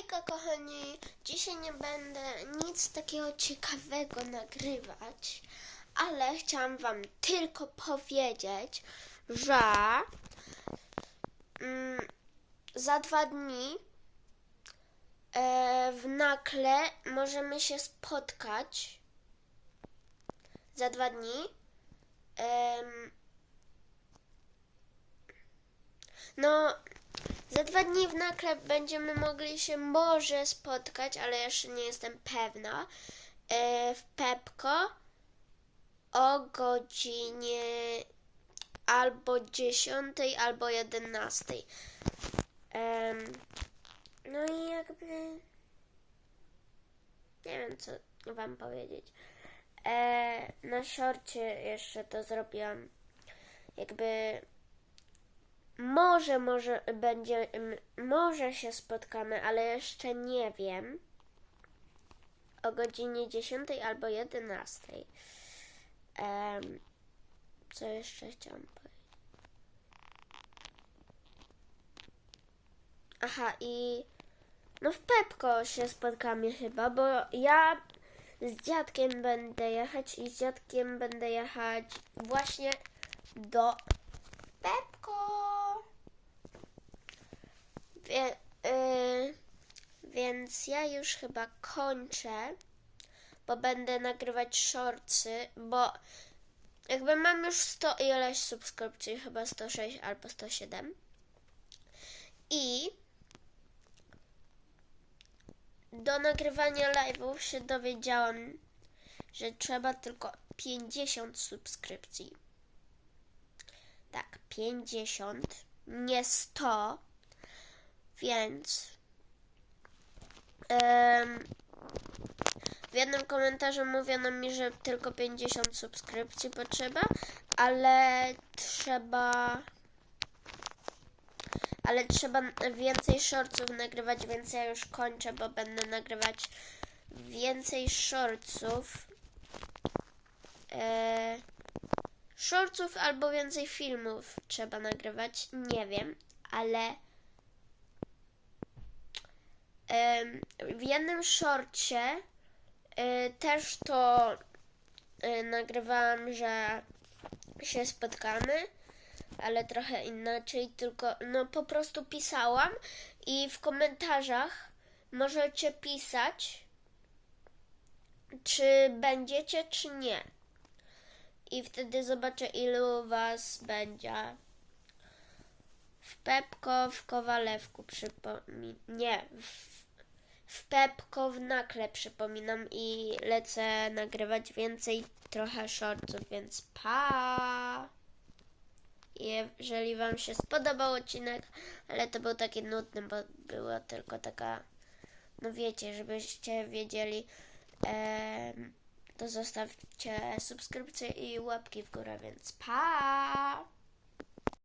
Hejka kochani, dzisiaj nie będę nic takiego ciekawego nagrywać, ale chciałam wam tylko powiedzieć, że mm, za dwa dni e, w Nakle możemy się spotkać. Za dwa dni. Em, no, za dwa dni w Nakle będziemy mogli się może spotkać, ale jeszcze nie jestem pewna. E, w Pepko o godzinie albo 10, albo 11. Em, no i jakby. Nie wiem, co wam powiedzieć. E, na szorcie jeszcze to zrobiłam. Jakby może, może będzie, m, może się spotkamy, ale jeszcze nie wiem. O godzinie 10 albo 11. Em, co jeszcze chciałam powiedzieć? Aha, i no w Pepko się spotkamy chyba, bo ja z dziadkiem będę jechać i z dziadkiem będę jechać właśnie do Pepko. Wie, y, więc ja już chyba kończę, bo będę nagrywać shortsy, bo jakby mam już 100 ileś subskrypcji, chyba 106 albo 107. I do nagrywania live'ów się dowiedziałam, że trzeba tylko 50 subskrypcji. Tak, 50, nie 100, więc em, w jednym komentarzu mówiono mi, że tylko 50 subskrypcji potrzeba, ale trzeba ale trzeba więcej shortsów nagrywać, więc ja już kończę, bo będę nagrywać więcej shortsów. E, shortsów albo więcej filmów trzeba nagrywać, nie wiem, ale w jednym shorcie e, też to e, nagrywałam, że się spotkamy ale trochę inaczej, tylko no po prostu pisałam i w komentarzach możecie pisać, czy będziecie, czy nie. I wtedy zobaczę, ilu was będzie. W Pepko, w Kowalewku przypominam. Nie, w, w Pepko, w Nakle przypominam i lecę nagrywać więcej trochę shortów, więc pa! jeżeli Wam się spodobał odcinek, ale to był taki nudny, bo była tylko taka, no wiecie, żebyście wiedzieli, em, to zostawcie subskrypcję i łapki w górę, więc pa!